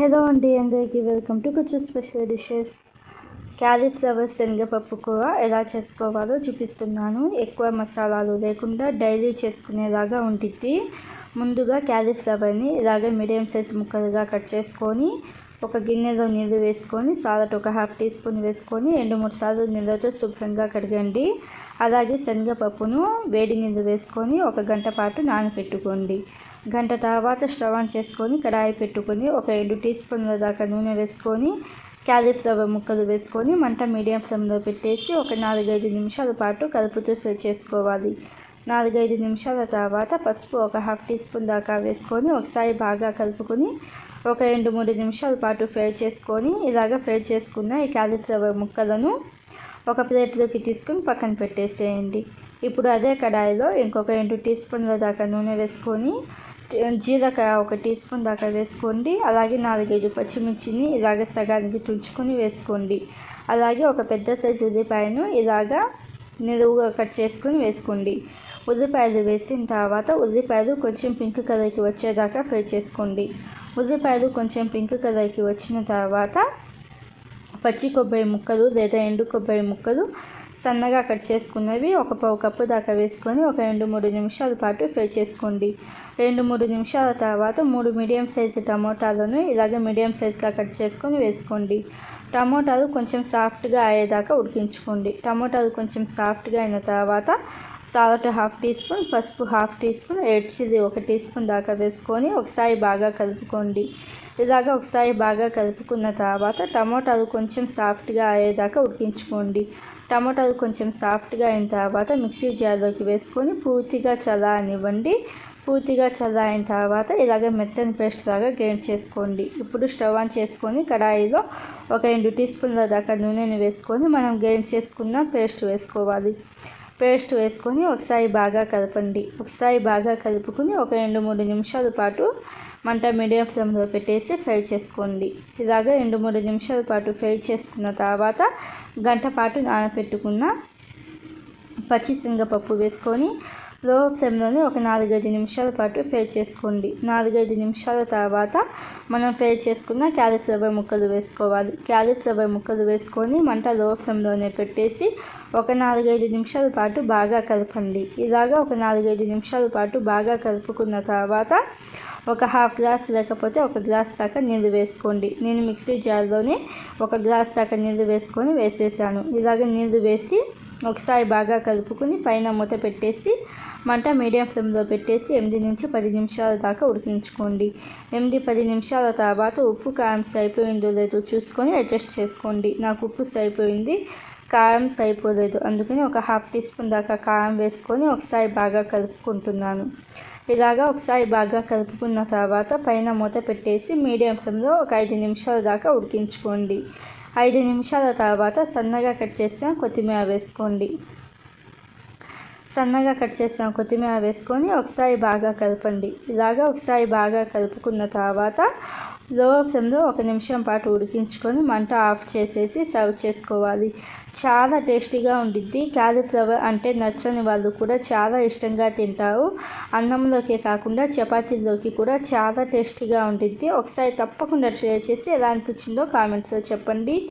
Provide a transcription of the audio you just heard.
Hello అండి అందరికీ welcome to కొంచెం స్పెషల్ డిషెస్. క్యాలీఫ్లవర్ శనగపప్పు కూర ఎలా చేసుకోవాలో చూపిస్తున్నాను. ఎక్కువ మసాలాలు లేకుండా డైలీ చేసుకునేలాగా ఉంటుంది ముందుగా క్యాలీఫ్లవర్ని ఇలాగ మీడియం సైజ్ ముక్కలుగా కట్ చేసుకొని ఒక గిన్నెలో నీళ్ళు వేసుకొని సాలట్ ఒక హాఫ్ టీ స్పూన్ వేసుకొని రెండు మూడు సార్లు నీళ్ళతో శుభ్రంగా కడగండి. అలాగే శనగపప్పును వేడి నీళ్ళు వేసుకొని ఒక గంట పాటు నానబెట్టుకోండి గంట తర్వాత స్టవ్ ఆన్ చేసుకొని కడాయి పెట్టుకొని ఒక రెండు టీ స్పూన్ల దాకా నూనె వేసుకొని క్యాలీఫ్లవర్ ముక్కలు వేసుకొని మంట మీడియం ఫ్లేమ్లో పెట్టేసి ఒక నాలుగైదు నిమిషాల పాటు కలుపుతూ ఫ్రై చేసుకోవాలి. నాలుగైదు నిమిషాల తర్వాత పసుపు ఒక హాఫ్ టీ స్పూన్ దాకా వేసుకొని ఒకసారి బాగా కలుపుకొని ఒక రెండు మూడు నిమిషాల పాటు ఫ్రై చేసుకొని ఇలాగ ఫ్రై చేసుకున్న ఈ క్యాలీఫ్లవర్ ముక్కలను ఒక ప్లేట్లోకి తీసుకొని పక్కన పెట్టేసేయండి. ఇప్పుడు అదే కడాయిలో ఇంకొక రెండు టీ స్పూన్ల దాకా నూనె వేసుకొని జీలకర్ర ఒక టీ స్పూన్ దాకా వేసుకోండి. అలాగే నాలుగైదు పచ్చిమిర్చిని ఇలాగ సగానికి తుంచుకొని వేసుకోండి. అలాగే ఒక పెద్ద సైజు ఉల్లిపాయను ఇలాగా నిలువుగా కట్ చేసుకొని వేసుకోండి. ఉల్లిపాయలు వేసిన తర్వాత ఉల్లిపాయలు కొంచెం పింక్ కలర్కి వచ్చేదాకా ఫ్రై చేసుకోండి. ఉల్లిపాయలు కొంచెం పింక్ కలర్కి వచ్చిన తర్వాత పచ్చి కొబ్బరి ముక్కలు లేదా ఎండు కొబ్బరి ముక్కలు సన్నగా కట్ చేసుకున్నవి ఒక పావు కప్పు దాకా వేసుకొని ఒక రెండు మూడు నిమిషాల పాటు ఫ్రై చేసుకోండి. రెండు మూడు నిమిషాల తర్వాత మూడు మీడియం సైజు టమోటాలను ఇలాగే మీడియం సైజులో కట్ చేసుకొని వేసుకోండి. టమోటాలు కొంచెం సాఫ్ట్గా అయ్యేదాకా ఉడికించుకోండి. టమోటాలు కొంచెం సాఫ్ట్గా అయిన తర్వాత సాల్ట్ హాఫ్ టీ స్పూన్ పసుపు half teaspoon red chilli ఒక టీ స్పూన్ దాకా వేసుకొని ఒకసారి బాగా కలుపుకోండి. ఇలాగ ఒకసారి బాగా కలుపుకున్న తర్వాత టమోటాలు కొంచెం సాఫ్ట్గా అయ్యేదాకా ఉడికించుకోండి. టమాటాలు కొంచెం సాఫ్ట్గా అయిన తర్వాత మిక్సీ జార్లోకి వేసుకొని పూర్తిగా చల్లారనివ్వండి. పూర్తిగా చల్లారిన తర్వాత ఇలాగ మెత్తని పేస్ట్ లాగా గ్రైండ్ చేసుకోండి. ఇప్పుడు స్టవ్ ఆన్ చేసుకొని కడాయిలో ఒక రెండు టీ స్పూన్ల దాకా నూనెని వేసుకొని మనం గ్రైండ్ చేసుకున్న పేస్ట్ వేసుకోవాలి. పేస్ట్ వేసుకొని ఒకసారి బాగా కలపండి ఒకసారి బాగా కలుపుకొని ఒక రెండు మూడు నిమిషాల పాటు మంట మీడియం ఫ్లేమ్లో పెట్టేసి ఫ్రై చేసుకోండి. ఇలాగ రెండు మూడు నిమిషాల పాటు ఫ్రై చేసుకున్న తర్వాత గంట పాటు నానపెట్టుకున్న పచ్చిశనగపప్పు వేసుకొని లో ఫ్లేమ్లోనే ఒక నాలుగైదు నిమిషాల పాటు ఫ్రై చేసుకోండి. నాలుగైదు నిమిషాల తర్వాత మనం ఫ్రై చేసుకున్న క్యాలీఫ్లవర్ ముక్కలు వేసుకోవాలి. క్యాలీఫ్లవర్ ముక్కలు వేసుకొని మంట లో ఫ్లేమ్లోనే పెట్టేసి ఒక నాలుగైదు నిమిషాల పాటు బాగా కలపండి. ఇలాగా ఒక నాలుగైదు నిమిషాల పాటు బాగా కలుపుకున్న తర్వాత ఒక హాఫ్ గ్లాస్ లేకపోతే ఒక గ్లాస్ దాకా నీళ్ళు వేసుకోండి. నేను మిక్సీ జార్లోనే ఒక గ్లాస్ దాకా నీళ్ళు వేసుకొని వేసేసాను. ఇలాగ నీళ్ళు వేసి ఒకసారి బాగా కలుపుకొని పైన మూత పెట్టేసి మంట మీడియం ఫ్లేమ్లో పెట్టేసి ఎనిమిది నుంచి పది నిమిషాల దాకా ఉడికించుకోండి. ఎనిమిది పది నిమిషాల తర్వాత ఉప్పు కారం సరిపోయిందో లేదో చూసుకొని అడ్జస్ట్ చేసుకోండి. నాకు ఉప్పు సరిపోయింది కారం సరిపోలేదు. అందుకని ఒక హాఫ్ టీ స్పూన్ దాకా కారం వేసుకొని ఒకసారి బాగా కలుపుకుంటున్నాను. ఇలాగా ఒకసారి బాగా కలుపుకున్న తర్వాత పైన మూత పెట్టేసి మీడియం ఫ్లేమ్లో ఒక ఐదు నిమిషాల దాకా ఉడికించుకోండి. ఐదు నిమిషాల తర్వాత సన్నగా కట్ చేసిన కొత్తిమీర వేసుకోండి. సన్నగా కట్ చేసిన కొత్తిమీర వేసుకొని ఒకసారి బాగా కలపండి. ఇలాగా ఒకసారి బాగా కలుపుకున్న తర్వాత లో ఫ్లేమ్లో ఒక నిమిషం పాటు ఉడికించుకొని మంట ఆఫ్ చేసేసి సర్వ్ చేసుకోవాలి. చాలా టేస్టీగా ఉండిద్ది. క్యాలీఫ్లవర్ అంటే నచ్చని వాళ్ళు కూడా చాలా ఇష్టంగా తింటారు. అన్నంలోకే కాకుండా చపాతీలోకి కూడా చాలా టేస్టీగా ఉండిద్ది. ఒకసారి తప్పకుండా ట్రై చేసి ఎలా అనిపించిందో కామెంట్స్లో చెప్పండి.